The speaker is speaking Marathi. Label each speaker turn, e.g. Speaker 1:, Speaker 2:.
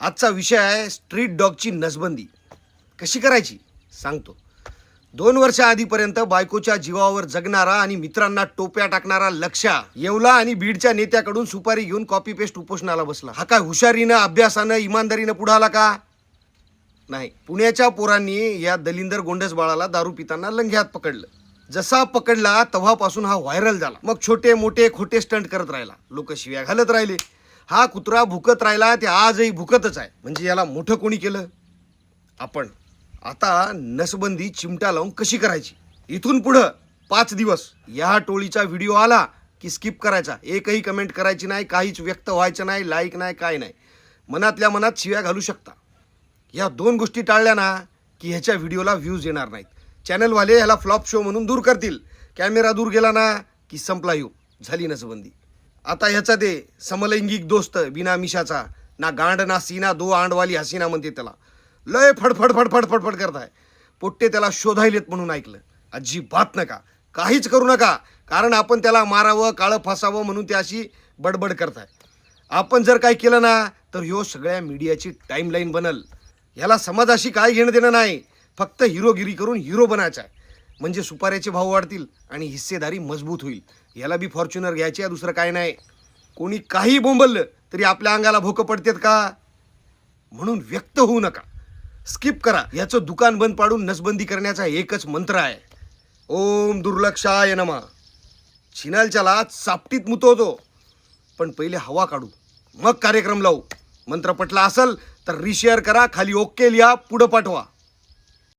Speaker 1: आजचा विषय आहे स्ट्रीट डॉगची नसबंदी. कशी करायची? सांगतो. दोन वर्षाआधीपर्यंत बायकोच्या जीवावर जगणारा आणि मित्रांना टोप्या टाकणारा लक्षा येवला आणि बीडच्या नेत्याकडून सुपारी घेऊन कॉपी पेस्ट उपोषणाला बसला. हा काय हुशारीनं अभ्यासानं इमानदारीनं पुढे आला का? नाही. पुण्याच्या पोरांनी या दलिंदर गोंडस बाळाला दारू पिताना लंघ्यात पकडलं. जसा पकडला तेव्हापासून हा व्हायरल झाला. मग छोटे मोठे खोटे स्टंट करत राहिला. लोक शिव्या घालत राहिले. हा कुत्रा भुकत राहिला ते आजही भुकतच आहे. म्हणजे याला मोठं कोणी केलं? आपण. आता नसबंदी चिमटा लावून कशी करायची? इथून पुढं पाच दिवस. या टोळीचा व्हिडिओ आला की स्किप करायचा. एकही कमेंट करायची नाही काहीच व्यक्त व्हायचं नाही लाईक नाही काय नाही. मनातल्या मनात शिव्या घालू शकता. या दोन गोष्टी टाळल्या ना की ह्याच्या व्हिडिओला व्ह्यूज येणार नाहीत. चॅनलवाले ह्याला फ्लॉप शो म्हणून दूर करतील. कॅमेरा दूर गेला ना की संपला येऊ झाली नसबंदी. आता ह्याचा ते समलैंगिक दोस्त बिना मिशाचा. ना गांड ना सीना दो आंडवाली हसीना म्हणते त्याला. लय फडफड फडफड फडफड करताय. पोट्टे त्याला शोधायलेत म्हणून ऐकलं. अजिबात नका. काहीच करू नका. कारण आपण त्याला मारावं काळं फसावं म्हणून ते अशी बडबड करताय. आपण जर काय केलं ना तर ह्यो सगळ्या मीडियाची टाईमलाईन बनल. ह्याला समाजाशी काय घेणं देणं नाही. फक्त हिरोगिरी करून हिरो बनायचा आहे म्हणजे सुपाऱ्याचे भाव वाढतील आणि हिस्सेदारी मजबूत होईल. याला बी फॉर्च्युनर घ्यायची आहे दुसरं काय नाही. कोणी काही बोंबललं तरी आपल्या अंगाला भोकं पडतात का? म्हणून व्यक्त होऊ नका. स्किप करा. याचं दुकान बंद पाडून नसबंदी करण्याचा एकच मंत्र आहे. ओम दुर्लक्षाय नमा. छिनालच्याला सापटीत मुतवतो. पण पहिले हवा काढू. मग कार्यक्रम लावू. मंत्र पटला असेल तर रिशेअर करा खाली ओके लिहा पुढं पाठवा.